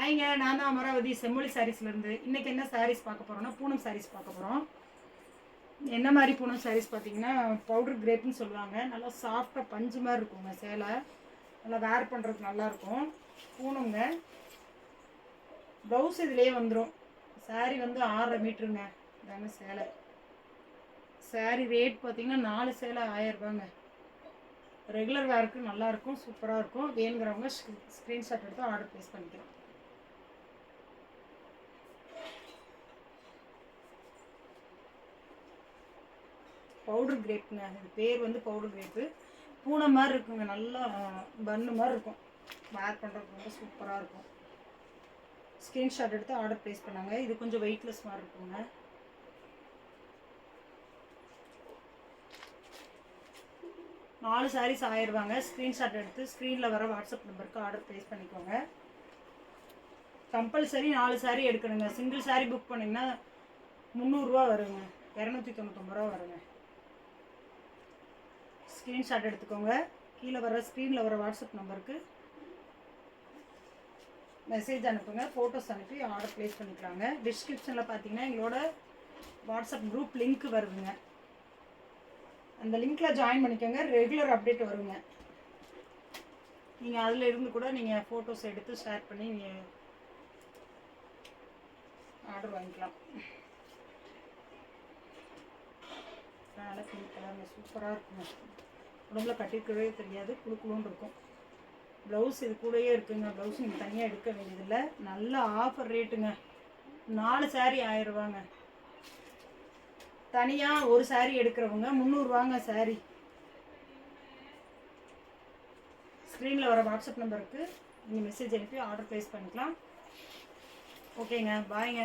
ஆயிங்க நான் தான் அமராவதி செம்மொழி சாரீஸ்லேருந்து இன்றைக்கி என்ன சாரீஸ் பார்க்க போகிறோம்னா பூனம் சாரீஸ் பார்க்க போகிறோம் என்ன மாதிரி பூனம் சாரீஸ் பார்த்தீங்கன்னா பவுடர் கிரேப்னு சொல்லுவாங்க. நல்லா சாஃப்டாக பஞ்சு மாதிரி இருக்குங்க சேலை. நல்லா வேர் பண்ணுறதுக்கு நல்லாயிருக்கும் பூனங்க ப்ளவுஸ் இதுலேயே வந்துடும் சாரீ வந்து ஆறரை மீட்டருங்க இதாங்க சேலை. சாரீ ரேட் பார்த்தீங்கன்னா நாலு சேலை ஆயிரரூபாங்க ரெகுலர் வேருக்கு நல்லாயிருக்கும் சூப்பராக இருக்கும் வேணுங்கிறவங்க ஸ்க்ரீன்ஷாட் எடுத்து ஆர்டர் ப்ளேஸ் பண்ணிக்கிறோம் பவுடர் கிரேப்புங்க இது பேர் வந்து பவுடர் கிரேப்பு பூனை மாதிரி இருக்குங்க நல்லா பன்னு மாதிரி இருக்கும். வேர் பண்ணுறதுக்கு ரொம்ப சூப்பராக இருக்கும். ஸ்க்ரீன்ஷாட் எடுத்து ஆர்டர் ப்ளேஸ் பண்ணாங்க. இது கொஞ்சம் வெயிட்லெஸ் மாதிரி இருக்குங்க. நாலு சாரீஸ் ஆயிடுவாங்க ஸ்க்ரீன்ஷாட் எடுத்து ஸ்க்ரீனில் வர வாட்ஸ்அப் நம்பருக்கு ஆர்டர் ப்ளேஸ் பண்ணிக்கோங்க. கம்பல்சரி நாலு சாரீ எடுக்கணுங்க. சிங்கிள் சாரீ புக் பண்ணிங்கன்னா முந்நூறுரூவா வருங்க. இரநூத்தி தொண்ணூத்தொம்பது ரூபா வருங்க. ஸ்க்ரீன்ஷாட் எடுத்துக்கோங்க. கீழே வர ஸ்க்ரீனில் வர வாட்ஸ்அப் நம்பருக்கு மெசேஜ் அனுப்புங்க. ஃபோட்டோஸ் அனுப்பி ஆர்டர் ப்ளேஸ் பண்ணிக்கலாங்க. டிஸ்கிரிப்ஷனில் பார்த்தீங்கன்னா எங்களோட வாட்ஸ்அப் குரூப் லிங்க் வருதுங்க. அந்த லிங்க்கில் ஜாயின் பண்ணிக்கோங்க. ரெகுலர் அப்டேட் வருங்க. நீங்கள் அதில் இருந்து கூட நீங்கள் ஃபோட்டோஸ் எடுத்து ஷேர் பண்ணி நீங்கள் ஆர்டர் வாங்கிக்கலாம். நல்லா பிங்க் கலருங்க சூப்பராக இருக்குங்க. உடம்புல கட்டிருக்கவே தெரியாது குழு இருக்கும். ப்ளவுஸ் இது கூடயே இருக்குங்க. ப்ளவுஸ் நீங்கள் தனியாக எடுக்க வேண்டியதில்லை. நல்ல ஆஃபர் ரேட்டுங்க நாலு saree ஆயிரம் தனியாக ஒரு saree எடுக்கிறவங்க முந்நூறுவாங்க saree. ஸ்க்ரீனில் வர வாட்ஸ்அப் நம்பருக்கு நீங்கள் மெசேஜ் அனுப்பி ஆர்டர் ப்ளேஸ் பண்ணிக்கலாம். ஓகேங்க பாய்ங்க